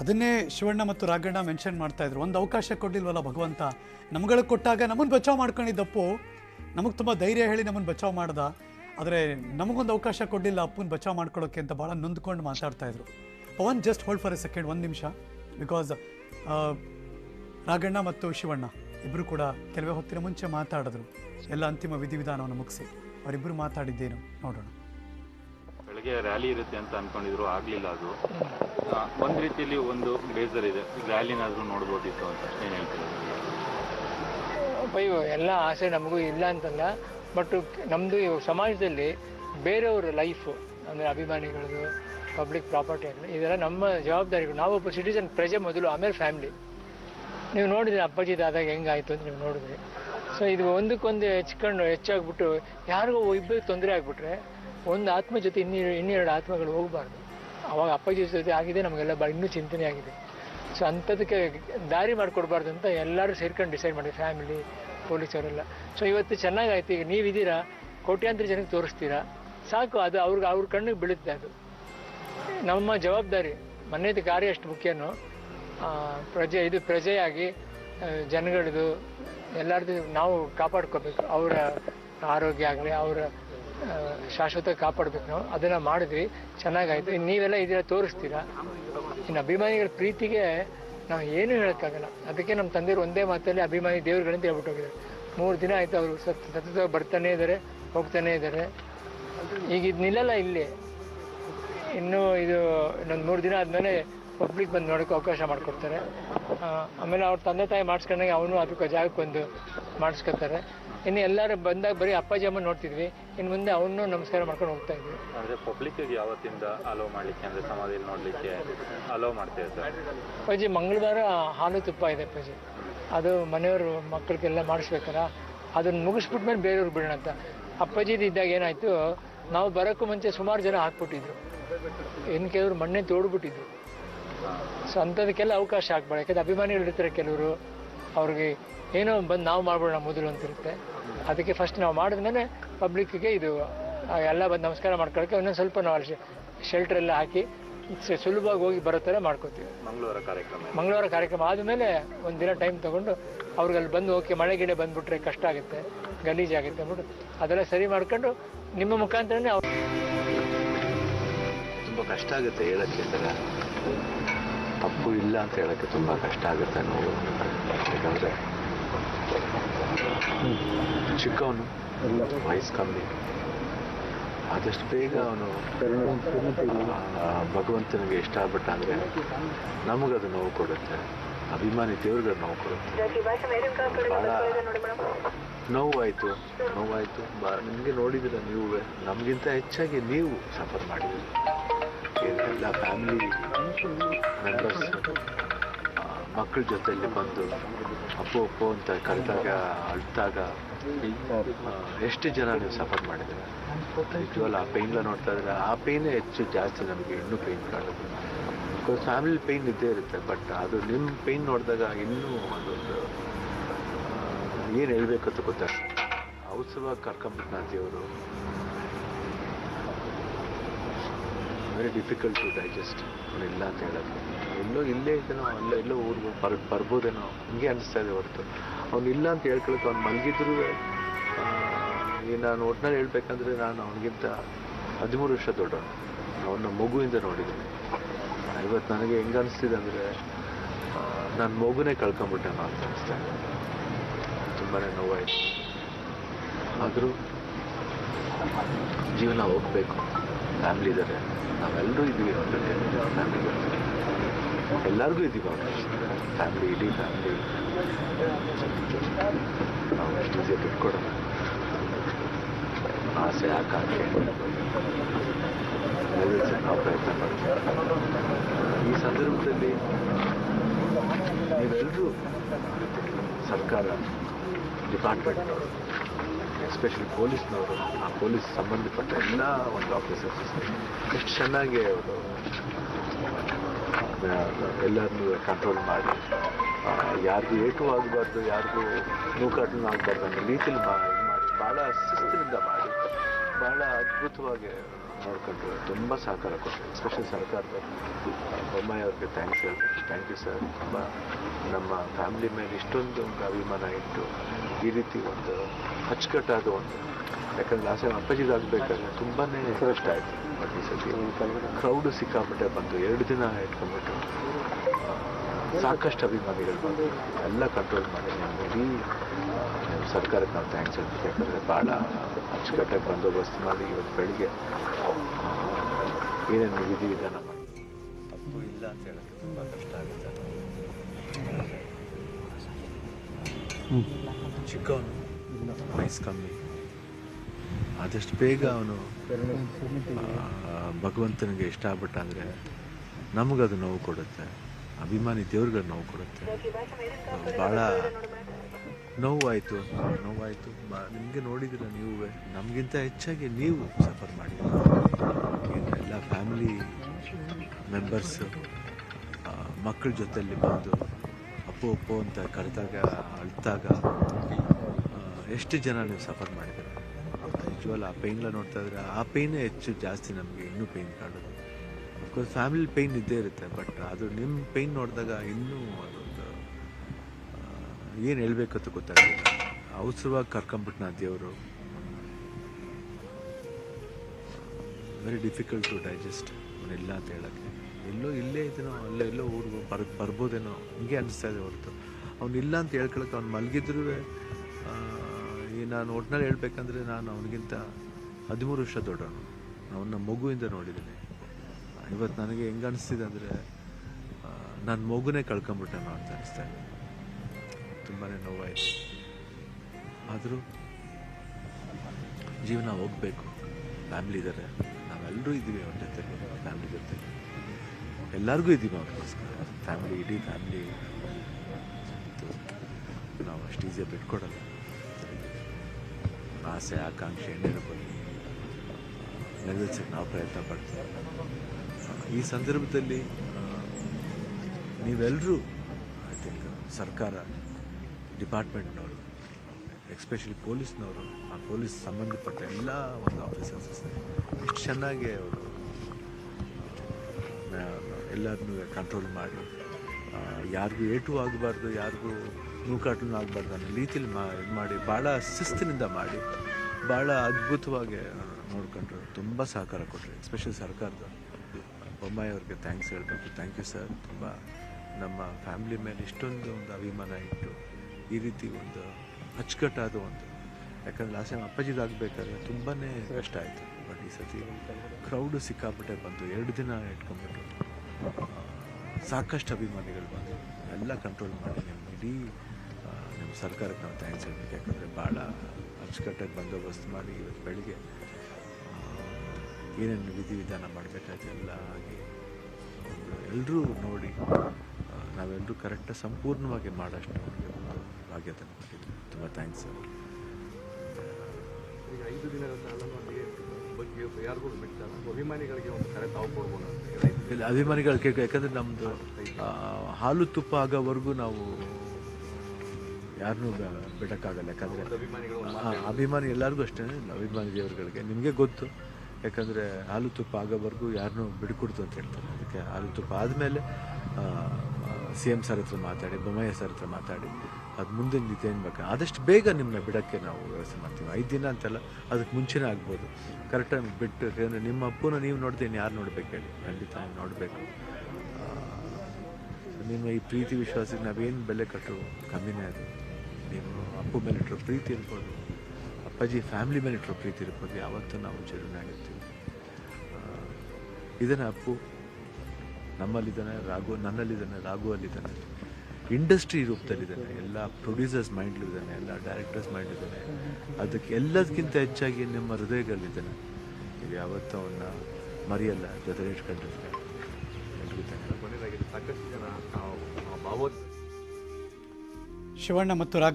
ಅದನ್ನೇ ಶಿವಣ್ಣ ಮತ್ತು ರಾಘಣ್ಣ ಮೆನ್ಷನ್ ಮಾಡ್ತಾ ಇದ್ರು. ಒಂದು ಅವಕಾಶ ಕೊಡ್ಲಿಲ್ವಲ್ಲ ಭಗವಂತ? ನಮ್ಗಳಿಗೆ ಕೊಟ್ಟಾಗ ನಮ್ಮನ್ನು ಬಚಾವ್ ಮಾಡ್ಕೊಂಡಿದ್ದಪ್ಪು. ನಮಗೆ ತುಂಬ ಧೈರ್ಯ ಹೇಳಿ ನಮ್ಮನ್ನು ಬಚಾವ್ ಮಾಡ್ದ. ಆದರೆ ನಮಗೊಂದು ಅವಕಾಶ ಕೊಡಲಿಲ್ಲ ಅಪ್ಪನ ಬಚಾವ್ ಮಾಡ್ಕೊಳ್ಳೋಕ್ಕೆ ಅಂತ ಭಾಳ ನೊಂದ್ಕೊಂಡು ಮಾತಾಡ್ತಾ ಇದ್ರು. Pavan just hold for a second ಒಂದು ನಿಮಿಷ. ಬಿಕಾಸ್ ರಾಘಣ್ಣ ಮತ್ತು ಶಿವಣ್ಣ ಇಬ್ಬರು ಕೂಡ ಕೆಲವೇ ಹೊತ್ತಿನ ಮುಂಚೆ ಮಾತಾಡಿದ್ರು. ಎಲ್ಲ ಅಂತಿಮ ವಿಧಿವಿಧಾನವನ್ನು ಮುಗಿಸಿ. ಅವರಿಬ್ಬರು ಮಾತಾಡಿದ್ದೇನು ನೋಡೋಣ. ಬೆಳಗ್ಗೆ ರ್ಯಾಲಿ ಇರುತ್ತೆ ಅಂತ ಅನ್ಕೊಂಡಿದ್ರು, ಆಗ್ಲಿಲ್ಲ ಅದು. ಒಂದು ರೀತಿಯಲ್ಲಿ ಒಂದು ಬೇಜಾರ್ ಇದೆ. ರ್ಯಾಲಿನಾದ್ರೂ ನೋಡ್ಬೋದಿತ್ತು ಅಂತ ಏನ್ ಹೇಳ್ತೀವಿ ಎಲ್ಲ ಆಸೆ ನಮಗೂ ಇಲ್ಲ ಅಂತಲ್ಲ. ಬಟ್ ನಮ್ಮದು ಸಮಾಜದಲ್ಲಿ ಬೇರೆಯವ್ರ ಲೈಫು ಅಂದರೆ ಅಭಿಮಾನಿಗಳದು ಪಬ್ಲಿಕ್ ಪ್ರಾಪರ್ಟಿ ಇದೆಲ್ಲ ನಮ್ಮ ಜವಾಬ್ದಾರಿಗಳು. ನಾವೊಬ್ಬ ಸಿಟಿಸನ್ ಪ್ರಜೆ ಮೊದಲು, ಆಮೇಲೆ ಫ್ಯಾಮಿಲಿ ನೀವು ನೋಡಿದ್ರೆ ಅಪ್ಪಾಜಿದಾದಾಗ ಹೆಂಗಾಯ್ತು ಅಂತ ನೀವು ನೋಡಿದ್ರಿ. ಸೊ ಇದು ಒಂದಕ್ಕೊಂದು ಹೆಚ್ಕೊಂಡು, ಹೆಚ್ಚಾಗ್ಬಿಟ್ಟು, ಯಾರಿಗೋ ಇಬ್ಬರಿಗೆ ತೊಂದರೆ ಆಗಿಬಿಟ್ರೆ ಒಂದು ಆತ್ಮ ಜೊತೆ ಇನ್ನೆರಡು ಇನ್ನೆರಡು ಆತ್ಮಗಳು ಹೋಗಬಾರ್ದು. ಅವಾಗ ಅಪ್ಪಾಜಿ ಜೊತೆ ಆಗಿದೆ, ನಮಗೆಲ್ಲ ಬ, ಇನ್ನೂ ಚಿಂತನೆ ಆಗಿದೆ. ಸೊ ಅಂಥದಕ್ಕೆ ದಾರಿ ಮಾಡಿಕೊಡ್ಬಾರ್ದು ಅಂತ ಎಲ್ಲರೂ ಸೇರ್ಕೊಂಡು ಡಿಸೈಡ್ ಮಾಡಿ ಫ್ಯಾಮಿಲಿ ಪೊಲೀಸವರೆಲ್ಲ ಸೊ ಇವತ್ತು ಚೆನ್ನಾಗಾಯ್ತು, ಈಗ ನೀವಿದ್ದೀರಾ? ಕೋಟ್ಯಾಂತರ ಜನಕ್ಕೆ ತೋರಿಸ್ತೀರಾ? ಸಾಕು, ಅದು ಅವ್ರಿಗೆ, ಅವ್ರ ಕಣ್ಣಿಗೆ ಬೀಳುತ್ತೆ ಅದು. ನಮ್ಮ ಜವಾಬ್ದಾರಿ ಮನೆಯದ ಕಾರ್ಯ ಎಷ್ಟು ಮುಖ್ಯನೋ? ಪ್ರಜೆ, ಇದು ಪ್ರಜೆಯಾಗಿ ಜನಗಳದು, ಎಲ್ಲರದು ನಾವು ಕಾಪಾಡ್ಕೋಬೇಕು. ಅವರ ಆರೋಗ್ಯ ಆಗಲಿ, ಅವರ ಶಾಶ್ವತ ಕಾಪಾಡ್ಬೇಕು ನಾವು. ಅದನ್ನು ಮಾಡಿದ್ವಿ. ಚೆನ್ನಾಗಾಯ್ತು. ಇನ್ನು ನೀವೆಲ್ಲ ಇದೆಲ್ಲ ತೋರಿಸ್ತೀರಾ? ಇನ್ನು ಅಭಿಮಾನಿಗಳ ಪ್ರೀತಿಗೆ ನಾವು ಏನೂ ಹೇಳೋಕ್ಕಾಗಲ್ಲ. ಅದಕ್ಕೆ ನಮ್ಮ ತಂದೆಯವರು ಒಂದೇ ಮಾತಲ್ಲಿ ಅಭಿಮಾನಿ ದೇವ್ರುಗಳಂತ ಹೇಳ್ಬಿಟ್ಟು ಹೋಗಿದ್ದಾರೆ. ಮೂರು ದಿನ ಆಯ್ತು ಅವರು ಸತ್, ಸತತ ಬರ್ತಾನೆ ಇದ್ದಾರೆ, ಹೋಗ್ತಾನೆ ಇದ್ದಾರೆ. ಈಗ ಇದು ನಿಲ್ಲಲ್ಲ ಇಲ್ಲಿ. ಇನ್ನೂ ಇದು ಇನ್ನೊಂದು ಮೂರು ದಿನ ಆದಮೇಲೆ ಪಬ್ಲಿಕ್ ಬಂದು ನೋಡೋಕೆ ಅವಕಾಶ ಮಾಡಿಕೊಡ್ತಾರೆ. ಆಮೇಲೆ ಅವ್ರ ತಂದೆ ತಾಯಿ ಮಾಡಿಸ್ಕೊಂಡಾಗ ಅವನು ಅದಕ್ಕೆ ಜಾಗಕ್ಕೆ ಒಂದು ಮಾಡಿಸ್ಕೊತಾರೆ. ಇನ್ನು ಎಲ್ಲರೂ ಬಂದಾಗ ಬರೀ ಅಪ್ಪಾಜಿ ಅಮ್ಮ ನೋಡ್ತಿದ್ವಿ. ಇನ್ನು ಮುಂದೆ ಅವನು ನಮಸ್ಕಾರ ಮಾಡ್ಕೊಂಡು ಹೋಗ್ತಾ ಇದ್ವಿ. ಅಂದ್ರೆ ಪಬ್ಲಿಕ್ ಯಾವತ್ತಿಂದ ಅಲೋ ಮಾಡ್ಲಿಕ್ಕೆ ಅಂದ್ರೆ ಸಮಾಧಿ ನೋಡ್ಲಿಕ್ಕೆ ಅಲೋ ಮಾಡ್ತೇವೆ ಸರ್ ಅಪ್ಪಾಜಿ ಮಂಗಳವಾರ ಹಾಲು ತುಪ್ಪ ಇದೆ ಅಪ್ಪಾಜಿ. ಅದು ಮನೆಯವರು ಮಕ್ಕಳಿಗೆಲ್ಲ ಮಾಡಿಸ್ಬೇಕಾರ ಅದನ್ನ ಮುಗಿಸ್ಬಿಟ್ಮೇಲೆ ಬೇರೆಯವ್ರಿಗೆ ಬಿಡೋಣ ಅಂತ. ಅಪ್ಪಾಜಿದು ಇದ್ದಾಗ ಏನಾಯ್ತು ನಾವು ಬರೋಕ್ಕೂ ಮುಂಚೆ ಸುಮಾರು ಜನ ಹಾಕ್ಬಿಟ್ಟಿದ್ರು. ಇನ್ನು ಕೆಲವರು ಮಣ್ಣೆ ತೋಡ್ಬಿಟ್ಟಿದ್ರು. ಸೊ ಅಂಥದಕ್ಕೆಲ್ಲ ಅವಕಾಶ ಆಗ್ಬಾರ್ದು ಯಾಕಂದ್ರೆ ಅಭಿಮಾನಿಗಳು ಇರ್ತಾರೆ ಕೆಲವರು. ಅವ್ರಿಗೆ ಏನೋ ಬಂದು ನಾವು ಮಾಡ್ಬೋಣ ಮೊದಲು ಅಂತ ಇರುತ್ತೆ. ಅದಕ್ಕೆ ಫಸ್ಟ್ ನಾವು ಮಾಡಿದ್ಮೇಲೆ ಪಬ್ಲಿಕ್ಕಿಗೆ ಇದು ಎಲ್ಲ ಬಂದು ನಮಸ್ಕಾರ ಮಾಡ್ಕೊಳ್ಳೋಕೆ ಇನ್ನೊಂದು ಸ್ವಲ್ಪ ನಾವು ಅಲ್ಲಿ ಶೆಲ್ಟರ್ ಎಲ್ಲ ಹಾಕಿ ಸುಲಭವಾಗಿ ಹೋಗಿ ಬರೋ ಥರ ಮಾಡ್ಕೋತೀವಿ. ಮಂಗಳವಾರ ಕಾರ್ಯಕ್ರಮ. ಮಂಗಳವಾರ ಕಾರ್ಯಕ್ರಮ ಆದಮೇಲೆ ಒಂದು ದಿನ ಟೈಮ್ ತೊಗೊಂಡು ಅವ್ರಿಗೆ ಅಲ್ಲಿ ಬಂದು ಓಕೆ ಮಳೆ ಗಿಡ ಬಂದ್ಬಿಟ್ರೆ ಕಷ್ಟ ಆಗುತ್ತೆ ಗಲೀಜಾಗುತ್ತೆ ಅಂದ್ಬಿಟ್ಟು ಅದೆಲ್ಲ ಸರಿ ಮಾಡ್ಕೊಂಡು ನಿಮ್ಮ ಮುಖಾಂತರನೇ ಅವರು ತುಂಬ ಕಷ್ಟ ಆಗುತ್ತೆ ಹೇಳಕ್ಕೆ ತಪ್ಪು ಇಲ್ಲ ಅಂತ ಹೇಳಕ್ಕೆ ತುಂಬ ಕಷ್ಟ ಆಗುತ್ತೆ ನೋವು ಯಾಕಂದರೆ ಚಿಕ್ಕವನು ವಯಸ್ಸು ಕಮ್ಮಿ. ಆದಷ್ಟು ಬೇಗ ಅವನು ಭಗವಂತನಿಗೆ ಇಷ್ಟ ಆಗ್ಬಿಟ್ಟ ಅಂದರೆ ನಮಗದು ನೋವು ಕೊಡುತ್ತೆ. ಅಭಿಮಾನಿ ದೇವ್ರಿಗೆ ನೋವು ಕೊಡುತ್ತೆ. ಭಾಳ ನೋವಾಯಿತು ನೋವಾಯಿತು. ಬಾ ನಿಮಗೆ ನೋಡಿದಿರ ನೀವು. ನಮಗಿಂತ ಹೆಚ್ಚಾಗಿ ನೀವು ಸಫರ್ ಮಾಡಿದ್ದೀರಿ ಎಲ್ಲ ಫ್ಯಾಮಿಲಿ ಮೆಂಬರ್ಸ್ ಮಕ್ಕಳ ಜೊತೆಯಲ್ಲಿ ಬಂದು ಅಪ್ಪು ಅಪ್ಪು ಅಂತ ಕರೆದಾಗ, ಅಳ್ತಾಗ ಎಷ್ಟು ಜನ ನೀವು ಸಫರ್ ಮಾಡಿದ್ರೆ ನಿಜವಲ್ಲ ಆ ಪೇಯ್ನ್ಲ ನೋಡ್ತಾ ಇದ್ರೆ ಆ ಪೇಯ್ನೇ ಹೆಚ್ಚು ಜಾಸ್ತಿ ನಮಗೆ ಇನ್ನೂ ಪೇಯ್ನ್ ಕಾಣುತ್ತೆ. ಬಿಕಾಸ್ ಫ್ಯಾಮಿಲಿ ಪೇಯ್ನ್ ಇದ್ದೇ ಇರುತ್ತೆ ಬಟ್ ಅದು ನಿಮ್ಮ ಪೇಯ್ನ್ ನೋಡಿದಾಗ ಇನ್ನೂ ಅದೊಂದು ಏನು ಹೇಳ್ಬೇಕು ಅಂತ ಗೊತ್ತಾಗ್ತದೆ ಅವಸರವಾಗಿ ಕರ್ಕೊಂಬಿಟ್ನ ದೇವರು? ವೆರಿ ಡಿಫಿಕಲ್ಟ್ ಟು ಡೈಜೆಸ್ಟ್ ಇಲ್ಲ ಅಂತ ಹೇಳೋದು. ಎಲ್ಲೋ ಇಲ್ಲೇ ಇದ್ದೇನೋ, ಅಲ್ಲ ಎಲ್ಲೋ ಊರಿಗೆ ಬರ್, ಬರ್ಬೋದೇನೋ ಹಂಗೆ ಅನಿಸ್ತಾ ಇದೆ ಹೊರತು. ಅವ್ನು ಇಲ್ಲ ಅಂತ ಹೇಳ್ಕೊಳಕ್ಕೆ ಅವ್ನು ಮಲಗಿದ್ರು ನಾನು ಒಟ್ನಲ್ಲಿ ಹೇಳ್ಬೇಕಂದ್ರೆ ನಾನು ಅವನಿಗಿಂತ ಹದಿಮೂರು ವರ್ಷ ದೊಡ್ಡವನು. ಅವನ ಮಗುವಿಂದ ನೋಡಿದ್ದೀನಿ. ಇವತ್ತು ನನಗೆ ಹೆಂಗೆ ಅನಿಸ್ತಿದೆ ಅಂದರೆ ನನ್ನ ಮಗುನೇ ಕಳ್ಕೊಂಬಿಟ್ಟೆನೋ ಅಂತ ಅನಿಸ್ತಾ ಇದೆ. ತುಂಬಾ ನೋವಾಯಿತು. ಆದರೂ ಜೀವನ ಹೋಗಬೇಕು. ಫ್ಯಾಮ್ಲಿ ಇದ್ದಾರೆ. ನಾವೆಲ್ಲರೂ ಇದ್ದೀವಿ ಅವ್ರ ಫ್ಯಾಮಿಲಿ ಎಲ್ಲರಿಗೂ ಇದ್ದೀವಿ ಅವ್ರ. ಫ್ಯಾಮಿಲಿ ಇಡೀ ಫ್ಯಾಮಿಲಿ ನಾವು ಎಷ್ಟು ಈಸಿಯಾಗಿ ದುಡ್ಡು ಕೊಡೋಣ ಆಸೆ, ಆಕಾಂಕ್ಷೆ. ನಾವು ಪ್ರಯತ್ನ ಮಾಡ್ತೀವಿ. ಈ ಸಂದರ್ಭದಲ್ಲಿ ನೀವೆಲ್ಲರೂ ಸರ್ಕಾರ ಡಿಪಾರ್ಟ್ಮೆಂಟ್ನವರು ಎಸ್ಪೆಷಲಿ ಪೊಲೀಸ್ನವರು ಆ ಪೊಲೀಸ್ ಸಂಬಂಧಪಟ್ಟ ಎಲ್ಲ ಒಂದು ಆಫೀಸರ್ಸ್ ಎಷ್ಟು ಚೆನ್ನಾಗಿ ಅವರು ಎಲ್ಲರನ್ನೂ ಕಂಟ್ರೋಲ್ ಮಾಡಿ ಯಾರಿಗೂ ಏಟು ಆಗಬಾರ್ದು ಯಾರಿಗೂ ನೂಕಾಟನೂ ಆಗಬಾರ್ದು ಅನ್ನೋ ರೀತಿಯಲ್ಲಿ ಮಾಡಿ ಭಾಳ ಶಿಸ್ತಿನಿಂದ ಮಾಡಿ ಭಾಳ ಅದ್ಭುತವಾಗಿ ನೋಡ್ಕೊಂಡ್ರು ತುಂಬ ಸಹಕಾರ ಕೊಟ್ಟರು ಎಸ್ಪೆಷಲಿ ಸರ್ಕಾರದ ಬೊಮ್ಮಾಯಿ ಅವ್ರಿಗೆ ಥ್ಯಾಂಕ್ಸ್ ಹೇಳ್ಬೇಕು. ಥ್ಯಾಂಕ್ ಯು ಸರ್ ತುಂಬ ನಮ್ಮ ಫ್ಯಾಮಿಲಿ ಮೇಲೆ ಇಷ್ಟೊಂದು ಅಭಿಮಾನ ಇಟ್ಟು ಈ ರೀತಿ ಒಂದು ಅಚ್ಚುಕಟ್ಟಾದ ಒಂದು, ಯಾಕಂದ್ರೆ ಟೈಮ್ ಅಪ್ಪಾಜಿದಾಗಬೇಕಾದ್ರೆ ತುಂಬಾ ಕಷ್ಟ ಆಯಿತು. ಬಟ್ ಈ ಸತಿ ಕ್ರೌಡು ಸಿಕ್ಕಾಪಟ್ಟೆ ಬಂತು. ಎರಡು ದಿನ ಇಟ್ಕೊಂಡ್ಬಿಟ್ಟು ಸಾಕಷ್ಟು ಅಭಿಮಾನಿಗಳು ಬಂದು ಎಲ್ಲ ಕಂಟ್ರೋಲ್ ಮಾಡಿ ನಮ್ಮ ಇಡೀ ನಮ್ಮ ಸರ್ಕಾರಕ್ಕೆ ನಾವು ಥ್ಯಾಂಕ್ಸ್ ಹೇಳ್ತೀವಿ. ಯಾಕಂದರೆ ಭಾಳ ಅಚ್ಚುಕಟ್ಟಾಗಿ ಬಂದೋಬಸ್ತ್ ಮಾಡಿ ಇವತ್ತು ಬೆಳಿಗ್ಗೆ ಏನೇನು ವಿಧಿ ವಿಧಾನ ಮಾಡಿ. ತಪ್ಪು ಇಲ್ಲ ಅಂತ ಹೇಳೋಕ್ಕೆ ತುಂಬ ಕಷ್ಟ ಆಗುತ್ತೆ. ಚಿಕ್ಕವನು. ವಯಸ್ಸು ಕಮ್ಮಿ. ಆದಷ್ಟು ಬೇಗ ಅವನು ಭಗವಂತನಿಗೆ ಇಷ್ಟ ಆಗ್ಬಿಟ್ಟ ಅಂದರೆ ನಮಗದು ನೋವು ಕೊಡುತ್ತೆ. ಅಭಿಮಾನಿ ದೇವ್ರಿಗೆ ನೋವು ಕೊಡುತ್ತೆ. ಭಾಳ ನೋವಾಯಿತು ನೋವಾಯಿತು. ನಿಮಗೆ ನೋಡಿದಿರ ನೀವು, ನಮಗಿಂತ ಹೆಚ್ಚಾಗಿ ನೀವು ಸಫರ್ ಮಾಡಿ. ಎಲ್ಲ ಫ್ಯಾಮಿಲಿ ಮೆಂಬರ್ಸ್ ಮಕ್ಕಳ ಜೊತೆಯಲ್ಲಿ ಬಂದು ಅಪ್ಪು ಅಪ್ಪು ಅಂತ ಕರೆದಾಗ, ಅಳ್ತಾಗ ಎಷ್ಟು ಜನ ನೀವು ಸಫರ್ ಮಾಡಿದ್ದೀರ? ಆ್ಯಕ್ಚುವಲ್ ಆ ಪೇಯ್ನೆಲ್ಲ ನೋಡ್ತಾ ಇದ್ರೆ ಆ ಪೇಯ್ನೇ ಹೆಚ್ಚು ಜಾಸ್ತಿ ನಮಗೆ ಇನ್ನೂ ಪೇಯ್ನ್ ಕಾಣೋದು ಅಫ್ಕೋರ್ಸ್ ಫ್ಯಾಮಿಲಿ ಪೇಯ್ನ್ ಇದ್ದೇ ಇರುತ್ತೆ ಬಟ್ ಅದು ನಿಮ್ಮ ಪೇಯ್ನ್ ನೋಡಿದಾಗ ಇನ್ನೂ ಅದೊಂದು ಏನು ಹೇಳ್ಬೇಕಂತ ಗೊತ್ತಾಗಲಿಲ್ಲ. ಅವಸರವಾಗಿ ಕರ್ಕೊಂಬಿಟ್ಟು ನಾ ದೇವರು. ವೆರಿ ಡಿಫಿಕಲ್ಟ್ ಟು ಡೈಜೆಸ್ಟ್ ಅವನಿಲ್ಲ ಅಂತ ಹೇಳೋಕ್ಕೆ. ಎಲ್ಲೋ ಇಲ್ಲೇ ಇದ್ದೇನೋ ಅಲ್ಲೇ ಎಲ್ಲೋ ಊರಿಗೆ ಬರ್, ಬರ್ಬೋದೇನೋ ಹಿಂಗೆ ಅನಿಸ್ತಾ ಇದೆ ಹೊರತು. ಅವನಿಲ್ಲ ಅಂತ ಹೇಳ್ಕೊಳಕ್ಕೆ ಅವ್ನು ಮಲಗಿದ್ರೂ ಈ ನಾನು ಒಟ್ನಲ್ಲಿ ಹೇಳ್ಬೇಕಂದ್ರೆ ನಾನು ಅವನಿಗಿಂತ ಹದಿಮೂರು ವರ್ಷ ದೊಡ್ಡವನು. ಅವನ ಮಗುವಿಂದ ನೋಡಿದ್ದೀನಿ. ಇವತ್ತು ನನಗೆ ಹೆಂಗೆ ಅನಿಸ್ತಿದೆ ಅಂದರೆ ನನ್ನ ಮಗುನೇ ಕಳ್ಕೊಂಬಿಟ್ಟೆನೋ ಅಂತ ಅನಿಸ್ತಾ ಇದೆ. ತುಂಬಾ ನೋವಾಯಿತು. ಆದರೂ ಜೀವನ ಹೋಗಬೇಕು. ಫ್ಯಾಮ್ಲಿ ಇದ್ದಾರೆ ನಾವೆಲ್ಲರೂ ಇದ್ದೀವಿ ಅವ್ರ ಜೊತೆಗೆ, ಫ್ಯಾಮ್ಲಿ ಜೊತೆ ಎಲ್ಲರಿಗೂ ಇದ್ದೀವಿ ಅವ್ರಿಗೋಸ್ಕರ ಫ್ಯಾಮಿಲಿ ಇಡೀ ಫ್ಯಾಮಿಲಿ ನಾವು ಅಷ್ಟು ಈಸಿಯಾಗಿ ಬಿಟ್ಕೊಡಲ್ಲ. ಆಸೆ, ಆಕಾಂಕ್ಷೆ ಏನಿರ್ಬೋದು ನೆರವೇರ್ಸಕ್ಕೆ ನಾವು ಪ್ರಯತ್ನ ಪಡ್ತೀವಿ. ಈ ಸಂದರ್ಭದಲ್ಲಿ ನೀವೆಲ್ಲರೂ ಐ ಥಿಂಕ್ ಸರ್ಕಾರ, ಡಿಪಾರ್ಟ್ಮೆಂಟ್ನವರು ಎಕ್ಸ್ಪೆಷಲಿ ಪೊಲೀಸ್ನವರು, ಆ ಪೊಲೀಸ್ ಸಂಬಂಧಪಟ್ಟ ಎಲ್ಲ ಒಂದು ಆಫೀಸರ್ಸ್ ಎಷ್ಟು ಚೆನ್ನಾಗಿ ಅವರು ಎಲ್ಲರನ್ನೂ ಕಂಟ್ರೋಲ್ ಮಾಡಿ. ಯಾರಿಗೂ ಏಟು ಆಗಬಾರ್ದು, ಯಾರಿಗೂ ನೂಕಾಟನೂ ಆಗಬಾರ್ದು ಅನ್ನೋ ರೀತಿಲಿ ಮಾ ಇದು ಮಾಡಿ, ಭಾಳ ಶಿಸ್ತಿನಿಂದ ಮಾಡಿ, ಭಾಳ ಅದ್ಭುತವಾಗಿ ನೋಡ್ಕೊಂಡ್ರು. ತುಂಬ ಸಹಕಾರ ಕೊಟ್ಟರು ಎಸ್ಪೆಷಲ್ ಸರ್ಕಾರದ ಬೊಮ್ಮಾಯಿ ಅವ್ರಿಗೆ ಥ್ಯಾಂಕ್ಸ್ ಹೇಳಬೇಕು. ಥ್ಯಾಂಕ್ ಯು ಸರ್ ತುಂಬ ನಮ್ಮ ಫ್ಯಾಮ್ಲಿ ಮೇಲೆ ಇಷ್ಟೊಂದು ಒಂದು ಅಭಿಮಾನ ಇಟ್ಟು, ಈ ರೀತಿ ಒಂದು ಅಚ್ಚುಕಟ್ಟಾದ ಒಂದು, ಯಾಕಂದ್ರೆ ಲಾಸ್ಟ್ ಟೈಮ್ ಅಪ್ಪಾಜಿದಾಗಬೇಕಾದ್ರೆ ತುಂಬಾ ಕಷ್ಟ ಆಯಿತು. ಬಟ್ ಈ ಸತಿ ಕ್ರೌಡು ಸಿಕ್ಕಾಪಟ್ಟೆ ಬಂತು. ಎರಡು ದಿನ ಇಟ್ಕೊಂಡ್ಬಿಟ್ಟು ಸಾಕಷ್ಟು ಅಭಿಮಾನಿಗಳು ಬಂದು ಎಲ್ಲ ಕಂಟ್ರೋಲ್ ಮಾಡಿ ನಿಮ್ಮ ಇಡೀ ನಮ್ಮ ಸರ್ಕಾರಕ್ಕೆ ನಾವು ಥ್ಯಾಂಕ್ಸ್ ಹೇಳ್ಬೇಕು. ಯಾಕಂದರೆ ಭಾಳ ಅಚ್ಚುಕಟ್ಟಾಗಿ ಬಂದೋಬಸ್ತ್ ಮಾಡಿ ಇವತ್ತು ಬೆಳಿಗ್ಗೆ ಏನೇನು ವಿಧಿ ವಿಧಾನ ಮಾಡಬೇಕಾಯ್ತು ಎಲ್ಲ ಆಗಿ ಎಲ್ಲರೂ ನೋಡಿ ನಾವೆಲ್ಲರೂ ಕರೆಕ್ಟಾಗಿ ಸಂಪೂರ್ಣವಾಗಿ ಮಾಡೋಷ್ಟು ಅವ್ರಿಗೆ ಒಂದು ಮಾಡಿದ್ದೀವಿ ತುಂಬ ಥ್ಯಾಂಕ್ಸ್ ಸರ್. ಈಗ ಐದು ದಿನಗಳ ಕಾಲ ಬಗ್ಗೆ ಯಾರಿಗೂ ಬಿಡ್ತಾರೆ ಅಭಿಮಾನಿಗಳಿಗೆ ಒಂದು ಕರೆ ತಾವು ಕೊಡ್ಬೋದು ಇಲ್ಲ ಅಭಿಮಾನಿಗಳು ಕೇಳ್ಕೊ ಯಾಕಂದರೆ ನಮ್ಮದು ಹಾಲು ತುಪ್ಪ ಆಗೋವರೆಗೂ ನಾವು ಯಾರನ್ನೂ ಬಿಡೋಕ್ಕಾಗಲ್ಲ. ಯಾಕಂದರೆ ಅಭಿಮಾನಿ ಎಲ್ಲರಿಗೂ ಅಷ್ಟೇ ಅಭಿಮಾನಿ ದೇವರುಗಳಿಗೆ. ನಿಮಗೆ ಗೊತ್ತು. ಯಾಕಂದರೆ ಹಾಲು ತುಪ್ಪ ಆಗೋವರೆಗೂ ಯಾರನ್ನೂ ಬಿಡ್ಕೊಡ್ತು ಅಂತ ಹೇಳ್ತಾರೆ. ಅದಕ್ಕೆ ಹಾಲು ತುಪ್ಪ ಆದಮೇಲೆ ಸಿ ಎಂ ಸರ್ ಹತ್ರ ಮಾತಾಡಿ ಬೊಮ್ಮಯ್ಯ ಸರ್ ಹತ್ರ ಮಾತಾಡಿ, ಅದು ಮುಂದೆ ನಿಂತು ಏನು ಬೇಕು? ಆದಷ್ಟು ಬೇಗ ನಿಮ್ಮನ್ನ ಬಿಡೋಕ್ಕೆ ನಾವು ವ್ಯವಸ್ಥೆ ಮಾಡ್ತೀವಿ. ಐದು ದಿನ ಅಂತೆಲ್ಲ ಅದಕ್ಕೆ ಮುಂಚೆನೇ ಆಗ್ಬೋದು. ಕರೆಕ್ಟ್ ಟೈಮ್ ಬಿಟ್ಟು, ಅಂದರೆ ನಿಮ್ಮ ಅಪ್ಪನ ನೀವು ನೋಡ್ತೀನಿ ಯಾರು ನೋಡ್ಬೇಕು ಹೇಳಿ? ಖಂಡಿತ ನಾವು ನೋಡಬೇಕು. ನಿಮ್ಮ ಈ ಪ್ರೀತಿ ವಿಶ್ವಾಸಕ್ಕೆ ನಾವೇನು ಬೆಲೆ ಕಟ್ಟರು ಕಮ್ಮಿನೇ ಅದು. ನೀವು ಅಪ್ಪ ಮೇಲೆ ಇಟ್ಟರು ಪ್ರೀತಿ ಇರ್ಬೋದು. ಅಪ್ಪಾಜಿ ಫ್ಯಾಮಿಲಿ ಮೇಲೆ ಇಟ್ಟರು ಪ್ರೀತಿ ಇರ್ಬೋದು. ಯಾವತ್ತೂ ನಾವು ಚಿರುನಾಗಿರ್ತೀವಿ ಇದನ್ನು ಅಪ್ಪು ನಮ್ಮಲ್ಲಿದ್ದಾನೆ ರಾಘು ನನ್ನಲ್ಲಿದ್ದಾನೆ ರಾಘು ಅಲ್ಲಿದ್ದಾನೆ. ಇಂಡಸ್ಟ್ರಿ ರೂಪದಲ್ಲಿದ್ದಾನೆ ಎಲ್ಲ ಪ್ರೊಡ್ಯೂಸರ್ಸ್ ಮೈಂಡ್ಲಿದ್ದಾನೆ ಎಲ್ಲ ಡೈರೆಕ್ಟರ್ಸ್ ಮೈಂಡ್ಲಿದ್ದಾನೆ ಅದಕ್ಕೆ ಎಲ್ಲದಕ್ಕಿಂತ ಹೆಚ್ಚಾಗಿ ನಿಮ್ಮ ಹೃದಯಗಳಲ್ಲಿದ್ದಾನೆ ಇದು ಯಾವತ್ತೂ ಅವನ್ನ ಮರೆಯಲ್ಲ ಜೊತೆಗೆ ಇಟ್ಕೊಂಡಿರ್ತಾರೆ ಸಾಕಷ್ಟು ಜನ ಶಿವಣ್ಣ ಮತ್ತು ರಾಘಣ್ಣ.